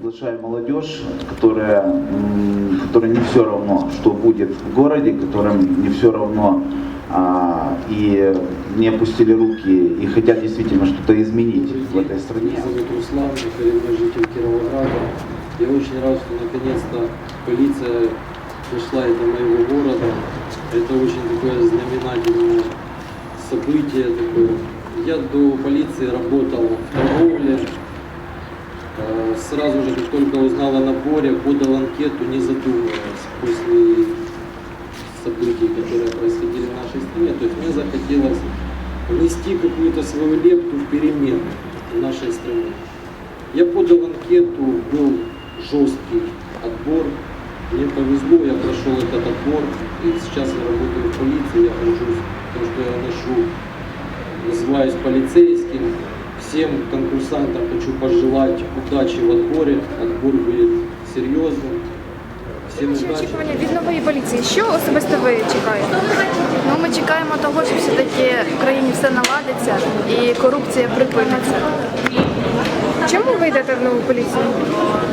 Приглашаем молодежь, которая, м, которой не все равно, что будет в городе, которым не все равно а, и не опустили руки и хотят действительно что-то изменить в этой стране. Меня зовут Руслан, я житель Кировограда. Я очень рад, что наконец-то полиция пришла и до моего города. Это очень такое знаменательное событие. Такое. Я до полиции работал в торговле. Сразу же, как только узнал о наборе, подал анкету, не задумываясь. После событий, которые происходили в нашей стране, то есть мне захотелось внести какую-то свою лепту в перемены в нашей стране. Я подал анкету, был жесткий отбор. Мне повезло, я прошел этот отбор, и сейчас я работаю в полиции, я горжусь тем, что я ношу, называюсь полицейским. Всем конкурсантам хочу пожелать удачи в отборе. Отбор будет серьезным. Всем Ваші удачи. очікування від нової поліції. Що особисто ви чекаєте? Ну, ми чекаємо того, що все-таки в країні все наладиться і корупція припиниться. Чому ви йдете в нову поліцію?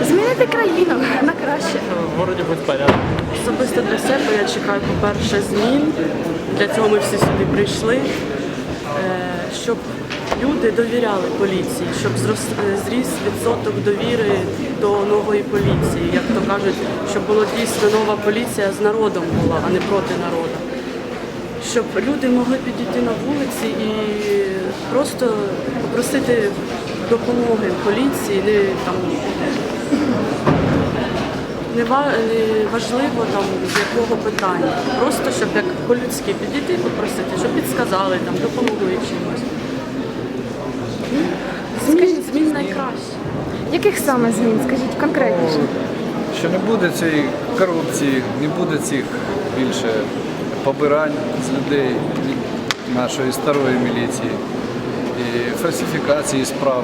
Змінити країну на краще. В городі будь порядок. Особисто для себе я чекаю, по-перше, змін. Для цього ми всі сюди прийшли, щоб люди довіряли поліції, щоб е, зріс відсоток довіри до нової поліції. Як то кажуть, щоб була дійсно нова поліція з народом була, а не проти народу. Щоб люди могли підійти на вулиці і просто попросити допомоги поліції, не там не важливо там з якого питання. Просто щоб як по-людськи підійти і попросити, щоб підсказали, там, допомогли чимось. Змін, змін найкраще. Яких саме змін? Скажіть конкретніше. що не буде цієї корупції, не буде цих більше побирань з людей від нашої старої міліції і фальсифікації справ.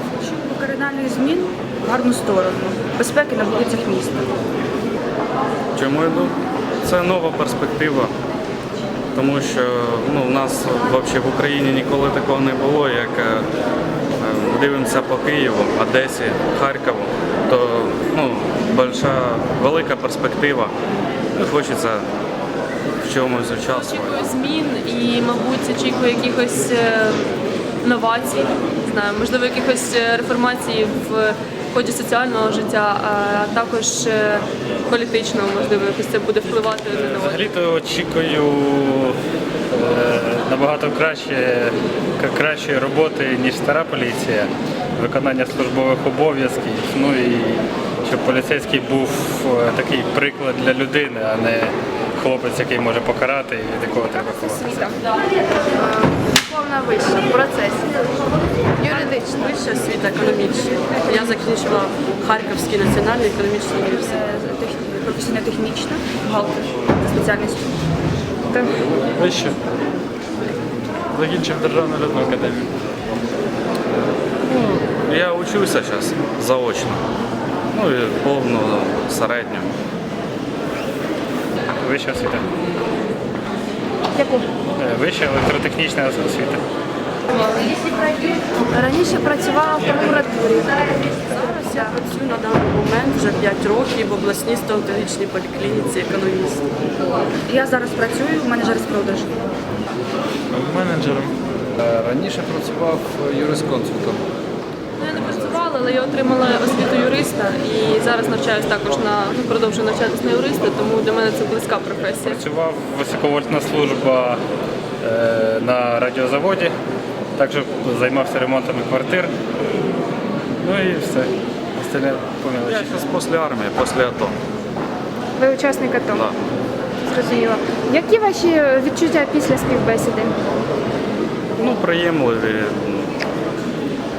кардинальних змін в гарну сторону безпеки на вулицях міста. Чому йду? Це нова перспектива, тому що ну, у нас взагалі в Україні ніколи такого не було, як е, е, дивимося по Києву, Одесі, Харкову, то ну, больша, велика перспектива. Хочеться в чомусь участвувати. Очікую змін і, мабуть, очікую якихось е, новацій, знаю, можливо, якихось е, реформацій в ході соціального життя, а також е, політичного, можливо, якось це буде впливати на одного. Взагалі-то очікую е, набагато краще, кращої роботи, ніж стара поліція, виконання службових обов'язків. Ну і щоб поліцейський був такий приклад для людини, а не хлопець, який може покарати і від якого треба ховатися. Освіта. Повна вища в процесі. Юридично. Вища освіта економічна. Я закінчила Харківський національний економічний університет. Професійно-технічна, бухгалтер за спеціальністю. Так. Вище. Закінчив Державну льотну академію. Ну, я учуся зараз заочно. Ну і повну середню. Вища освіта. Яку? Е, Вища електротехнічна освіта. Раніше працювала в прокуратурі. Зараз я працюю на даний момент вже 5 років в обласній стоматологічній поліклініці економіст. Я зараз працюю в менеджер з продажу. Менеджером. Е, Раніше працював юрисконсультом. Ну, Я не працювала, але я отримала освіту юриста і зараз навчаюсь також на ну, продовжую навчатися на юриста, тому для мене це близька професія. Працював високовольтна служба е, на радіозаводі, також займався ремонтами квартир. Ну і все. Остальне по Я зараз після армії, після АТО. Ви учасник АТО? Да. Зрозуміло. Які ваші відчуття після співбесіди? Ну, приємливі.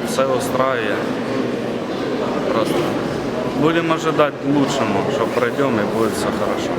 Все устраює. Просто будемо ожидати лучшему, що пройдемо і буде все хорошо.